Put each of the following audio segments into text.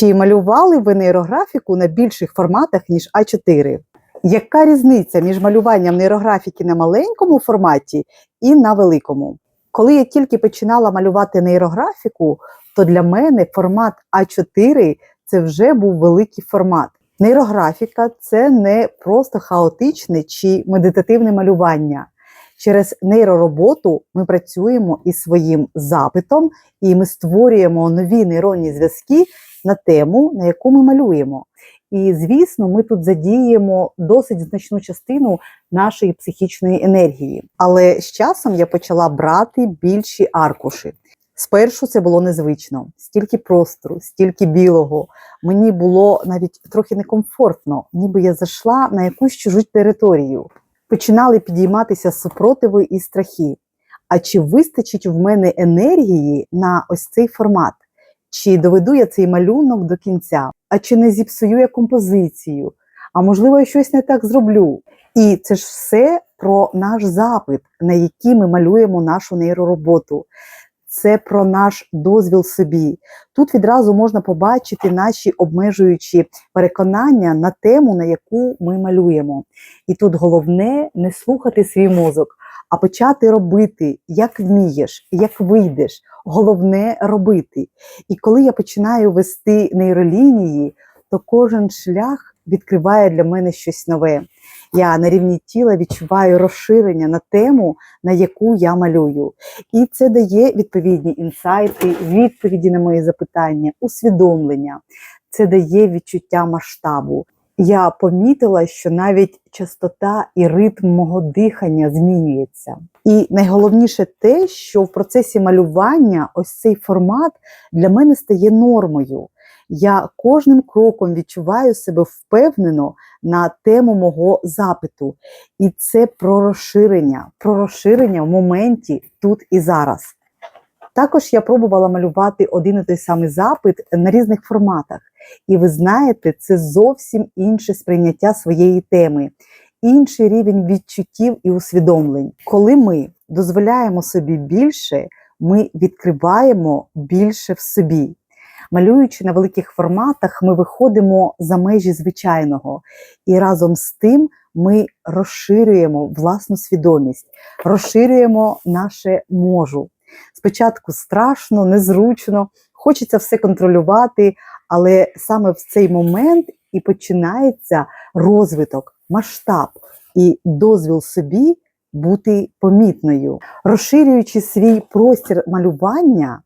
Чи малювали ви нейрографіку на більших форматах, ніж А4? Яка різниця між малюванням нейрографіки на маленькому форматі і на великому? Коли я тільки починала малювати нейрографіку, то для мене формат А4 це вже був великий формат. Нейрографіка це не просто хаотичне чи медитативне малювання. Через нейророботу ми працюємо із своїм запитом, і ми створюємо нові нейронні зв'язки на тему, на яку ми малюємо. І, звісно, ми тут задіємо досить значну частину нашої психічної енергії. Але з часом я почала брати більші аркуші. Спершу це було незвично, стільки простору, стільки білого. Мені було навіть трохи некомфортно, ніби я зайшла на якусь чужу територію. Починали підійматися супротиви і страхи. А чи вистачить в мене енергії на ось цей формат? Чи доведу я цей малюнок до кінця? А чи не зіпсую я композицію? А можливо, я щось не так зроблю? І це ж все про наш запит, на який ми малюємо нашу нейророботу. Це про наш дозвіл собі. Тут відразу можна побачити наші обмежуючі переконання на тему, на яку ми малюємо. І тут головне не слухати свій мозок, а почати робити, як вмієш, як вийдеш. Головне робити. І коли я починаю вести нейролінії, то кожен шлях відкриває для мене щось нове. Я на рівні тіла відчуваю розширення на тему, на яку я малюю. І це дає відповідні інсайти, відповіді на мої запитання, усвідомлення. Це дає відчуття масштабу. Я помітила, що навіть частота і ритм мого дихання змінюється. І найголовніше те, що в процесі малювання ось цей формат для мене стає нормою. Я кожним кроком відчуваю себе впевнено на тему мого запиту. І це про розширення, про розширення в моменті тут і зараз. Також я пробувала малювати один і той самий запит на різних форматах. І ви знаєте, це зовсім інше сприйняття своєї теми, інший рівень відчуттів і усвідомлень. Коли ми дозволяємо собі більше, ми відкриваємо більше в собі. Малюючи на великих форматах, ми виходимо за межі звичайного, і разом з тим ми розширюємо власну свідомість, розширюємо наше можу. Спочатку страшно, незручно, хочеться все контролювати, але саме в цей момент і починається розвиток, масштаб і дозвіл собі бути помітною. Розширюючи свій простір малювання,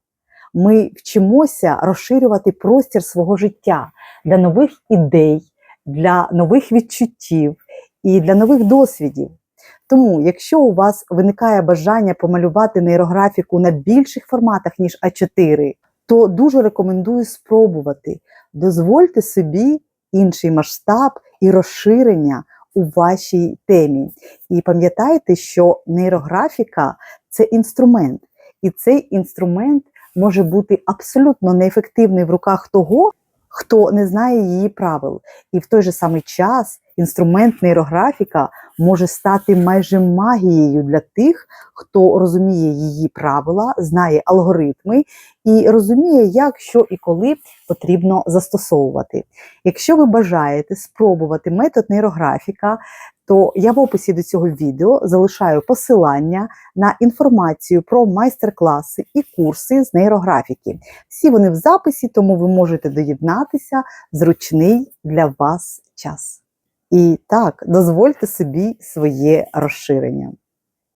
ми вчимося розширювати простір свого життя для нових ідей, для нових відчуттів і для нових досвідів. Тому, якщо у вас виникає бажання помалювати нейрографіку на більших форматах, ніж А4, то дуже рекомендую спробувати. Дозвольте собі інший масштаб і розширення у вашій темі. І пам'ятайте, що нейрографіка це інструмент, і цей інструмент може бути абсолютно неефективний в руках того, хто не знає її правил. І в той же самий час інструмент нейрографіка може стати майже магією для тих, хто розуміє її правила, знає алгоритми і розуміє, як, що і коли потрібно застосовувати. Якщо ви бажаєте спробувати метод нейрографіка, то я в описі до цього відео залишаю посилання на інформацію про майстер-класи і курси з нейрографіки. Всі вони в записі, тому ви можете доєднатися зручний для вас час. І так, дозвольте собі своє розширення.